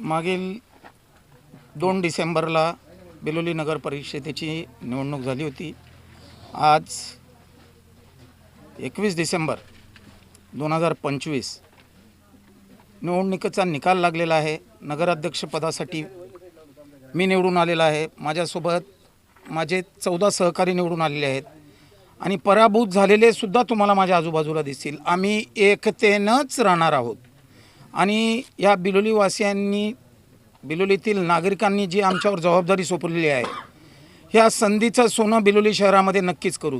मागील दोन डिसेंबरला बेलोली नगर परिषदेची निवडणूक झाली होती. आज एकवीस डिसेंबर दोन हजार पंचवीस निवडणुकीचा निकाल लागलेला आहे. नगराध्यक्षपदासाठी मी निवडून आलेला आहे. माझ्यासोबत माझे चौदा सहकारी निवडून आलेले आहेत. आणि पराभूत झालेले सुद्धा तुम्हाला माझ्या आजूबाजूला दिसतील. आम्ही एकतेनंच राहणार आहोत. आणि या बिलोलीवासियांनी बिलोलीतील नागरिकांनी जी आमच्यावर जबाबदारी सोपवलेली आहे ह्या संधीचं सोनं बिलोली शहरामध्ये नक्कीच करू.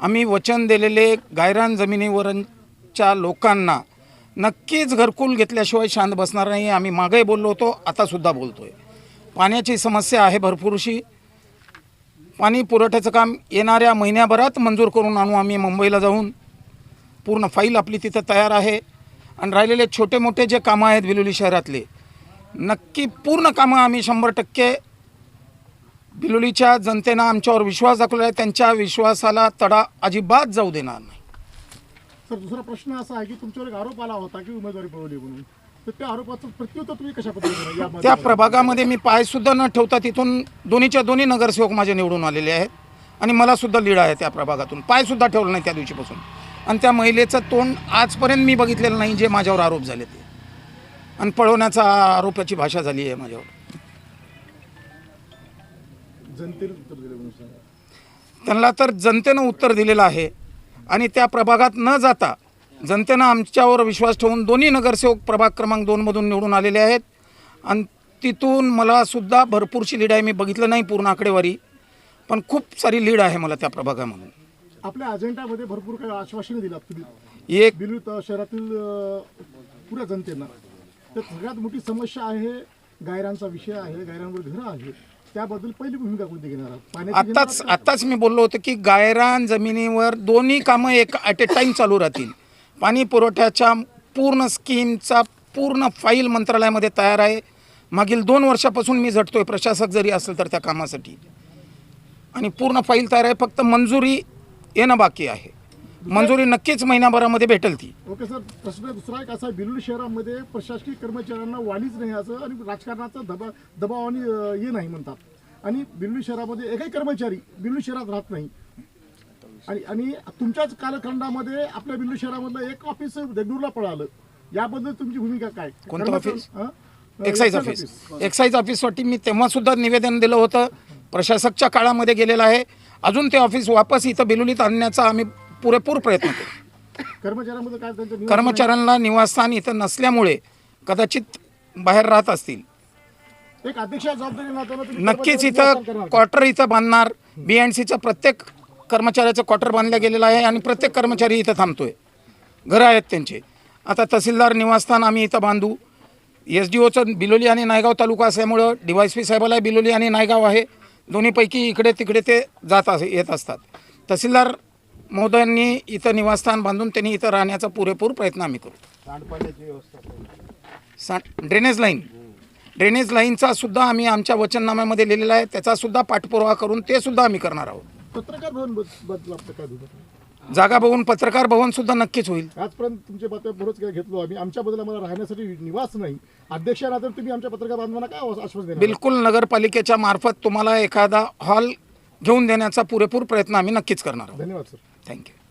आम्ही वचन दिलेले गायरान जमिनीवरच्या लोकांना नक्कीच घरकुल घेतल्याशिवाय शांत बसणार नाही. आम्ही मागे बोललो होतो आतासुद्धा बोलतो आहे पाण्याची समस्या आहे भरपूरशी. पाणी पुरवठ्याचं काम येणाऱ्या महिन्याभरात मंजूर करून आणू. आम्ही मुंबईला जाऊन पूर्ण फाईल आपली तिथं तयार आहे. आणि राहिलेले छोटे मोठे जे कामं आहेत बिलोली शहरातले नक्की पूर्ण कामं आम्ही शंभर टक्के बिलोलीच्या जनतेनं आमच्यावर विश्वास दाखवला आहे. त्यांच्या विश्वासाला तडा अजिबात जाऊ देणार नाही. सर दुसरा प्रश्न असा आहे की तुमच्यावर एक आरोप आला होता की उमेदवारी पळवली म्हणून. तर त्या आरोपाचं प्रत्युत्तर तुम्ही कशा पद्धतीने या त्या प्रभागामध्ये मी पायसुद्धा न ठेवता तिथून दोन्हीच्या दोन्ही नगरसेवक माझे निवडून आलेले आहेत. आणि मला सुद्धा लीड आहे त्या प्रभागातून. पायसुद्धा ठेवलं नाही त्या दिवशीपासून. आणि त्या महिलेचं तोंड आजपर्यंत मी बघितलेलं नाही जे माझ्यावर आरोप झाले ते. आणि पळवण्याचा आरोपाची भाषा झाली आहे माझ्यावर. जनतेने उत्तर दिले म्हणून सांगा. त्यांना तर जनतेनं उत्तर दिलेलं आहे. आणि त्या प्रभागात न जाता जनतेनं आमच्यावर विश्वास ठेवून दोन्ही नगरसेवक प्रभाग क्रमांक दोनमधून निवडून आलेले आहेत. आणि तिथून मला सुद्धा भरपूरशी लीड आहे. मी बघितलं नाही पूर्ण आकडेवारी पण खूप सारी लीड आहे मला त्या प्रभागामधून. आपल्या अजेंडामध्ये भरपूर काही आश्वासने दिलात तुम्ही. एक बिलू त- शहरातील पुऱ्या जनतेना. तर सगळ्यात मोठी समस्या आहे गायरांचा विषय आहे गायरांवर घरं आहे. त्याबद्दल पहिली भूमिका कोणती घेणार आत्ताच आत्ताच मी बोललो होतो की गायरान जमिनीवर दोन्ही कामं एक ॲट ए टाईम चालू राहतील. पाणी पुरवठ्याच्या पूर्ण स्कीमचा पूर्ण फाईल मंत्रालयामध्ये तयार आहे. मागील दोन वर्षापासून मी झटतो आहे प्रशासक जरी असेल तर त्या कामासाठी. आणि पूर्ण फाईल तयार आहे. फक्त मंजुरी येणं बाकी आहे. मंजुरी नक्कीच महिन्याभरामध्ये भेटेल ती. ओके सर प्रश्न दुसरा एक असा आहे. शहरामध्ये प्रशासकीय कर्मचाऱ्यांना वालीच नाही असं आणि राजकारणाचा दबा दबावाने ये नाही म्हणतात. आणि बिलुल शहरामध्ये एकही कर्मचारी बिलुल शहरात राहत नाही. आणि आणि तुमच्याच कालखंडामध्ये आपल्या बिलुल शहरामधलं एक ऑफिस देगलूरला पळालं. याबद्दल तुमची भूमिका काय? कोणतं ऑफिस? एक्साईज ऑफिस एक्साईज ऑफिससाठी मी तेव्हा सुद्धा निवेदन दिलं होतं. प्रशासकच्या काळामध्ये गेलेलं आहे. अजून ते ऑफिस वापस इथं बिलोलीत आणण्याचा आम्ही पुरेपूर प्रयत्न नियोजन कर्मचाऱ्यांना निवासस्थान इथं नसल्यामुळे कदाचित बाहेर राहत असतील. नक्कीच इथं? क्वार्टर इथं बांधणार. बी एन सीचं प्रत्येक कर्मचाऱ्याचं क्वार्टर बांधलं गेलेलं आहे आणि प्रत्येक कर्मचारी इथं थांबतोय. घरं आहेत त्यांचे. आता तहसीलदार निवासस्थान आम्ही इथं बांधू. एस डी ओचं बिलोली आणि नायगाव तालुका असल्यामुळं डी वाय पी साहेबाला बिलोली आणि नायगाव आहे. दोन्हीपैकी इकडे तिकडे ते जात अस येत असतात. तहसीलदार महोदयांनी इथं निवासस्थान बांधून त्यांनी इथं राहण्याचा पुरेपूर प्रयत्न आम्ही करू. सा ड्रेनेज लाईन ड्रेनेज लाईनचा सुद्धा आम्ही आमच्या वचननाम्यामध्ये लिहिलेला आहे. त्याचा सुद्धा पाठपुरावा करून ते सुद्धा आम्ही करणार आहोत. पत्रकार भवन बद- बदल आपलं काय धोरण? जागा भवन पत्रकार भवन सुद्धा नक्कीच होईल. आजपर्यंत तुमच्या बातम्या बरोच काय घेतलो आम्ही आमच्याबद्दल आम्हाला राहण्यासाठी निवास नाही. अध्यक्षांना तर तुम्ही आमच्या पत्रकार बांधवांना काय आश्वास- आश्वासन देणार? बिलकुल नगरपालिकेच्या मार्फत तुम्हाला एखादा हॉल घेऊन देण्याचा पुरेपूर प्रयत्न आम्ही नक्कीच करणार आहोत. धन्यवाद सर. थँक्यू